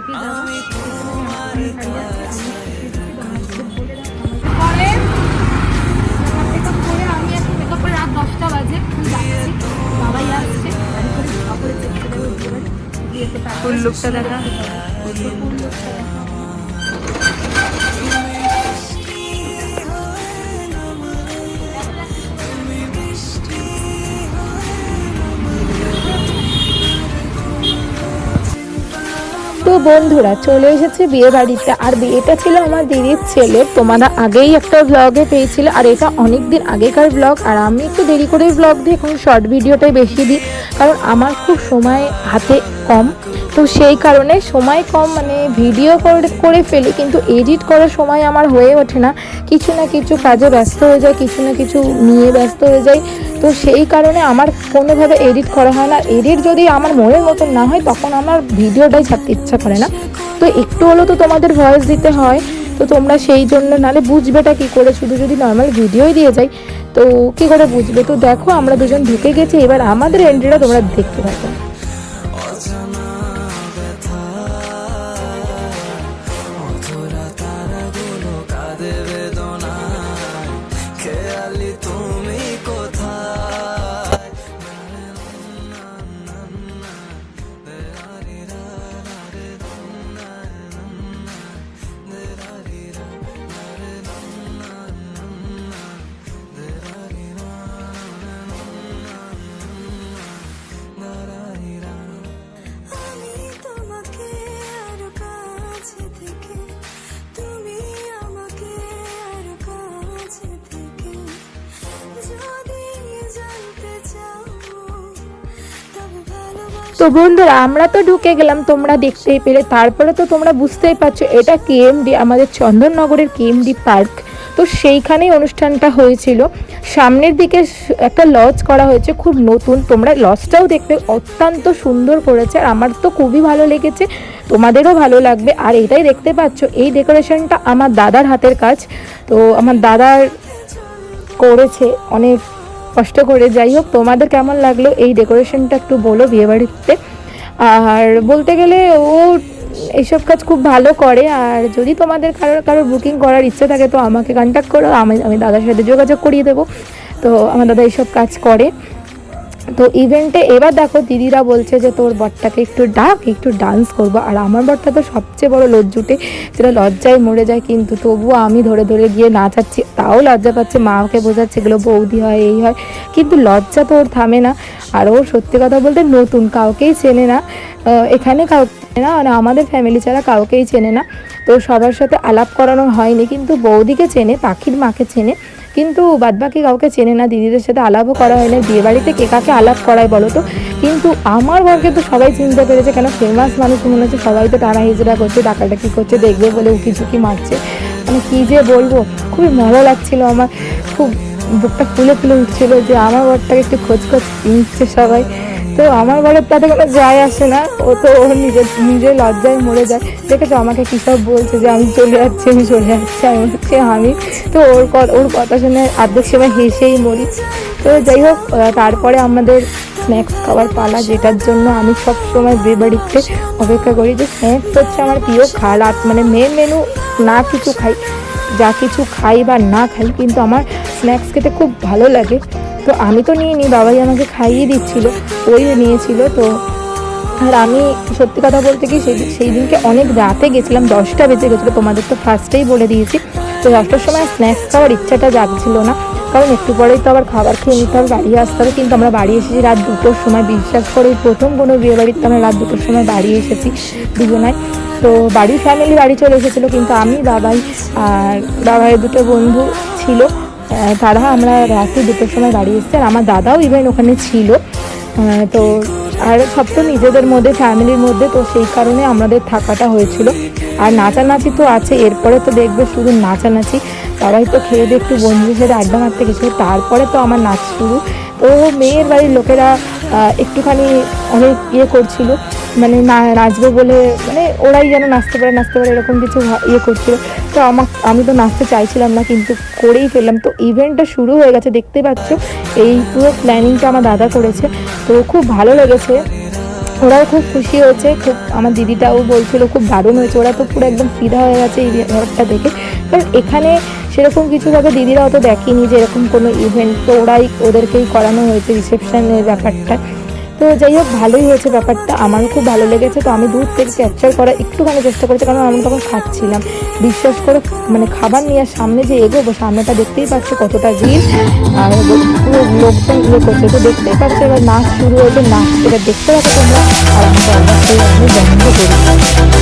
বাড়ি যাচ্ছি পরে মেকআপ করে আমি এখন মেকআপ করে রাত দশটা বাজে যাচ্ছি। বাবাই আসছে। ফুল লুকটা দেখা? তো বন্ধুরা চলে এসেছে বিয়ে বাড়িতে আর বিয়েটা ছিল আমার দিদির ছেলে তোমরা আগেই একটা ব্লগে পেয়েছিল। আর এটা অনেক দিন আগেকার ব্লগ আর আমি একটু দেরি করে ব্লগ দিয়ে এখন শর্ট ভিডিওটাই বেশি দিই। কারণ আমার খুব সময় হাতে কম। তো সেই কারণে সময় কম মানে ভিডিও করে- ফেলি, কিন্তু এডিট করার সময় আমার হয়ে ওঠে না। কিছু না কিছু কাজে ব্যস্ত হয়ে যায়, কিছু না কিছু নিয়ে ব্যস্ত হয়ে যায়। তো সেই কারণে আমার কোনোভাবে এডিট করা হয় না। এডিট যদি আমার মনের মতন না হয়, তখন আমার ভিডিওটাই ছাড়তে ইচ্ছা করে না। তো একটু হলেও তো তোমাদের ভয়েস দিতে হয়। তো তোমরা সেই জন্য নালে বুঝবেটা কি করে? শুধু যদি নর্মাল ভিডিওই দিয়ে যাই, তো কি করে বুঝবে? তো দেখো, আমরা দুজন ঢুকে গেছি। এবার আমাদের এন্ট্রিটা তোমরা দেখতে পাবে তো বন্ধুরা, আমরা তো ঢুকে গেলাম, তোমরা দেখতেই পেলে। তারপরে তো তোমরা বুঝতেই পারছ, এটা কেএমডি, আমাদের চন্দননগরের কেএমডি পার্ক। তো সেইখানেই অনুষ্ঠানটা হয়েছিল। সামনের দিকে একটা লজ করা হয়েছে, খুব নতুন। তোমরা লজটাও দেখবে অত্যন্ত সুন্দর করেছে আর আমার তো খুবই ভালো লেগেছে। তোমাদেরও ভালো লাগবে, আর এটাই দেখতে পাচ্ছ, এই ডেকোরেশনটা আমার দাদার হাতের কাজ। তো আমার দাদার করেছে অনেক কষ্ট করে। যাই হোক, তোমাদের কেমন লাগল এই ডেকোরেশনটা একটু বলো বিয়েবাড়িতে। আর বলতে গেলে ও এইসব কাজ খুব ভালো করে। আর যদি তোমাদের কারোর কারোর বুকিং করার ইচ্ছে থাকে, তো আমাকে কন্ট্যাক্ট করো। আমি আমি দাদার সাথে যোগাযোগ করিয়ে দেবো। তো আমার দাদা এইসব কাজ করে। তো ইভেন্টে এবার দেখো দিদিরা বলছে যে, তোর বরটাকে একটু ডাক, একটু ডান্স করব। আর আমার বরটা তো সবচেয়ে বড় লজ্জুটে যেটা লজ্জায় মরে যায়, কিন্তু তবুও আমি ধরে ধরে গিয়ে নাচাচ্ছি। তাও লজ্জা পাচ্ছে মাকে বোঝাচ্ছে, এগুলো বৌদি হয়, এই হয়। কিন্তু লজ্জা তো ওর থামে না। আর ও সত্যি কথা বলতে নতুন, কাউকেই চেনে না। এখানে কাউকে না মানে আমাদের ফ্যামিলি ছাড়া কাউকেই চেনে না। তো সবার সাথে আলাপ করানো হয়নি, কিন্তু বৌদিকে চেনে, পাখির মাকে চেনে। কিন্তু বাদবাকি কাউকে চেনে না, দিদিদের সাথে আলাপও করা হয় না বিয়ে বাড়িতে কে কাকে আলাপ করায় বলো তো? কিন্তু আমার বরকে তো সবাই চিনতে পেরেছে কেন ফেমাস মানুষ মনে হচ্ছে সবাই তো টানা হিজড়া করছে, ডাকাডাকি করছে, দেখবে বলে উকি ঝুঁকি মারছে। আমি কী যে বলব, খুবই মজা লাগছিল আমার, খুব বুকটা ফুলে ফুলে উঠছিল যে আমার বরটাকে একটু খোঁজ খোঁজ কিনছে সবাই। তো আমার বরের তাতে কোনো যায় আসে না। ও তো ওর নিজের নিজের লজ্জায় মরে যায়। দেখেছ? আমাকে কী সব বলছে যে আমি চলে যাচ্ছি, আমি চলে যাচ্ছি, আমি হচ্ছে আমি। তো ওর ওর কথা শুনে অর্ধেক সময় হেসেই মরি। তো যাই হোক তারপরে আমাদের স্ন্যাক্স খাবার পালা, যেটার জন্য আমি সব সময় বিয়ে বাড়িতে অপেক্ষা করি যে স্ন্যাক্স হচ্ছে আমার প্রিয় খারাপ মানে মেন মেনু না কিছু খাই, যা কিছু খাই বা না খাই, কিন্তু আমার স্ন্যাক্স খেতে খুব ভালো লাগে। তো আমি তো নিয়ে নিই বাবাই আমাকে খাইয়ে দিচ্ছিল, ওই নিয়েছিল, তো আর আমি সত্যি কথা বলতে কি সেই সেই দিনকে অনেক রাতে গেছিলাম, দশটা বেজে গেছিল, তোমাদের তো ফার্স্টেই বলে দিয়েছি, তো দশটার সময় স্ন্যাক্স খাওয়ার ইচ্ছাটা জাগছিল না, কারণ একটু পরেই তো আবার খাবার খেয়ে নিতে হবে, বাড়ি আসতে হবে, কিন্তু আমরা বাড়ি এসেছি রাত দুটোর সময়, বিশ্বাস করে প্রথম কোনো বিয়ে বাড়িতে আমরা রাত দুটোর সময় বাড়ি এসেছি দুজনায় তো বাড়ির ফ্যামিলি বাড়ি চলে এসেছিল, কিন্তু আমি, বাবাই আর বাবাই দুটো বন্ধু ছিল তারা আমরা রাতে দুটোর সময় বাড়ি এসেছি আর আমার দাদাও ইভেন ওখানে ছিল। তো আর সব তো নিজেদের মধ্যে ফ্যামিলির মধ্যে, তো সেই কারণে আমাদের থাকাটা হয়েছিল। আর নাচানাচি তো আছে, এরপরে তো দেখবে শুধু নাচানাচি। সবাই তো খেয়ে দিয়ে একটু বন্ধুদের সাথে আড্ডা মারতে গেছিল, তারপরে তো আমার নাচ শুরু। তো মেয়ের বাড়ির লোকেরা একটুখানি অনেক ইয়ে করছিল। মানে না, নাচবো বলে মানে ওরাই যেন নাচতে পারে নাচতে পারে, এরকম কিছু ইয়ে করছিল। তো আমার, আমি তো নাচতে চাইছিলাম না, কিন্তু করেই ফেললাম। তো ইভেন্টটা শুরু হয়ে গেছে, দেখতে পাচ্ছ, এই পুরো প্ল্যানিংটা আমার দাদা করেছে। তো খুব ভালো লেগেছে। ওরাও খুব খুশি হয়েছে, খুব, আমার দিদিটাও বলছিল, খুব দারুণ হয়েছে। ওরা তো পুরো একদম ফিদা হয়ে গেছে এই ব্যাপারটা দেখে। কারণ এখানে সেরকম কিছুভাবে দিদিরা অত দেখেনি যে এরকম কোনো ইভেন্ট তো ওরাই ওদেরকেই করানো হয়েছে রিসেপশনের ব্যাপারটা। তো যাই হোক, ভালোই হয়েছে ব্যাপারটা। আমারও খুব ভালো লেগেছে, তো আমি দূর থেকে ক্যাপচার করার একটুখানি চেষ্টা করেছি, কারণ আমি তখন খাচ্ছিলাম। বিশ্বাস করে মানে খাবার নিয়ে সামনে যে এগোবো, সামনেটা দেখতেই পাচ্ছ কতটা ভিড় আর পুরো লোকজন ইয়ে করছে, তো দেখতেই পাচ্ছ, এবার নাচ শুরু হয়েছে, নাচ এবার দেখতে পাচ্ছ তোমরা। আর আমি বন্ধ করি।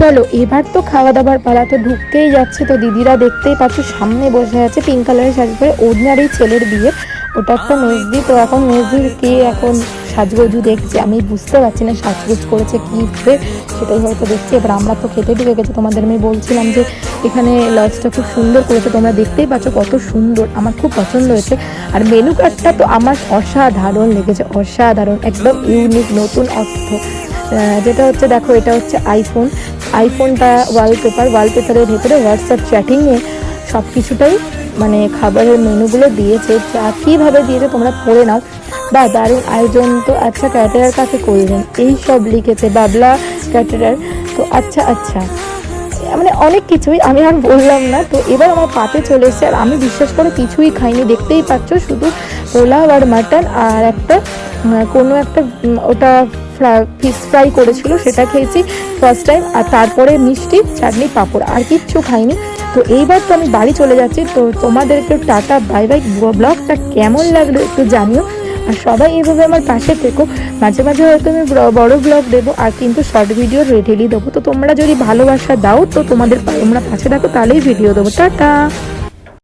চলো, এবার তো খাওয়া দাবার পালা তো ঢুকতেই যাচ্ছে তো। দিদিরা দেখতেই পাচ্ছ, সামনে বসে আছে পিঙ্ক কালারের শাড়ি পরে। ওনার এই ছেলের বিয়ে। ওটা একটা মেজদি, তো এখন মেজদির কে এখন সাজগোজু দেখছে? আমি বুঝতে পারছি না, সাজগোজ করেছে কি সেটাই হয়তো দেখছি। এবার আমরা তো খেতে ঢুকে গেছি। তোমাদের আমি বলছিলাম যে, এখানে লজটা খুব সুন্দর করেছে। তোমরা দেখতেই পাচ্ছ কত সুন্দর, আমার খুব পছন্দ হয়েছে। আর মেনু কার্ডটা তো আমার অসাধারণ লেগেছে, অসাধারণ, একদম ইউনিক নতুন অর্থ। যেটা হচ্ছে, দেখো, এটা হচ্ছে আইফোন আইফোনটা ওয়ালপেপার ওয়ালপেপারের ভেতরে হোয়াটসঅ্যাপ চ্যাটিংয়ে সব কিছুটাই মানে খাবারের মেনুগুলো দিয়েছে। যা কীভাবে দিয়েছে তোমরা পড়ে নাও। বা দারুণ আয়োজন তো আচ্ছা ক্যাটারার কাকে করলেন এই সব লিখেছে বাবলা ক্যাটারার তো আচ্ছা আচ্ছা। মানে অনেক কিছুই আমি আর বললাম না। তো এবার আমার পাতে চলে এসেছে, আর আমি বিশ্বাস করে কিছুই খাইনি। দেখতেই পাচ্ছ, শুধু পোলাও আর মাটন আর একটা কোনো একটা ওটা ফিশ ফ্রাই করেছিল, সেটা খেয়েছি ফার্স্ট টাইম আর তারপরে মিষ্টি, চাটনি, পাঁপড়, আর কিচ্ছু খাইনি। তো এইবার তো আমি বাড়ি চলে যাচ্ছি, তো তোমাদেরকে টাটা বাই বাই ব্লগটা কেমন লাগল একটু জানিও। আর সবাই এইভাবে আমার পাশে থেকো। মাঝে মাঝে হয়তো আমি বড়- ব্লগ দেবো, আর কিন্তু শর্ট ভিডিও রেডেলি দেবো। তো তোমরা যদি ভালোবাসা দাও, তো তোমাদের তোমরা পাশে থাকো, তাহলেই ভিডিও দেবো। টাটা!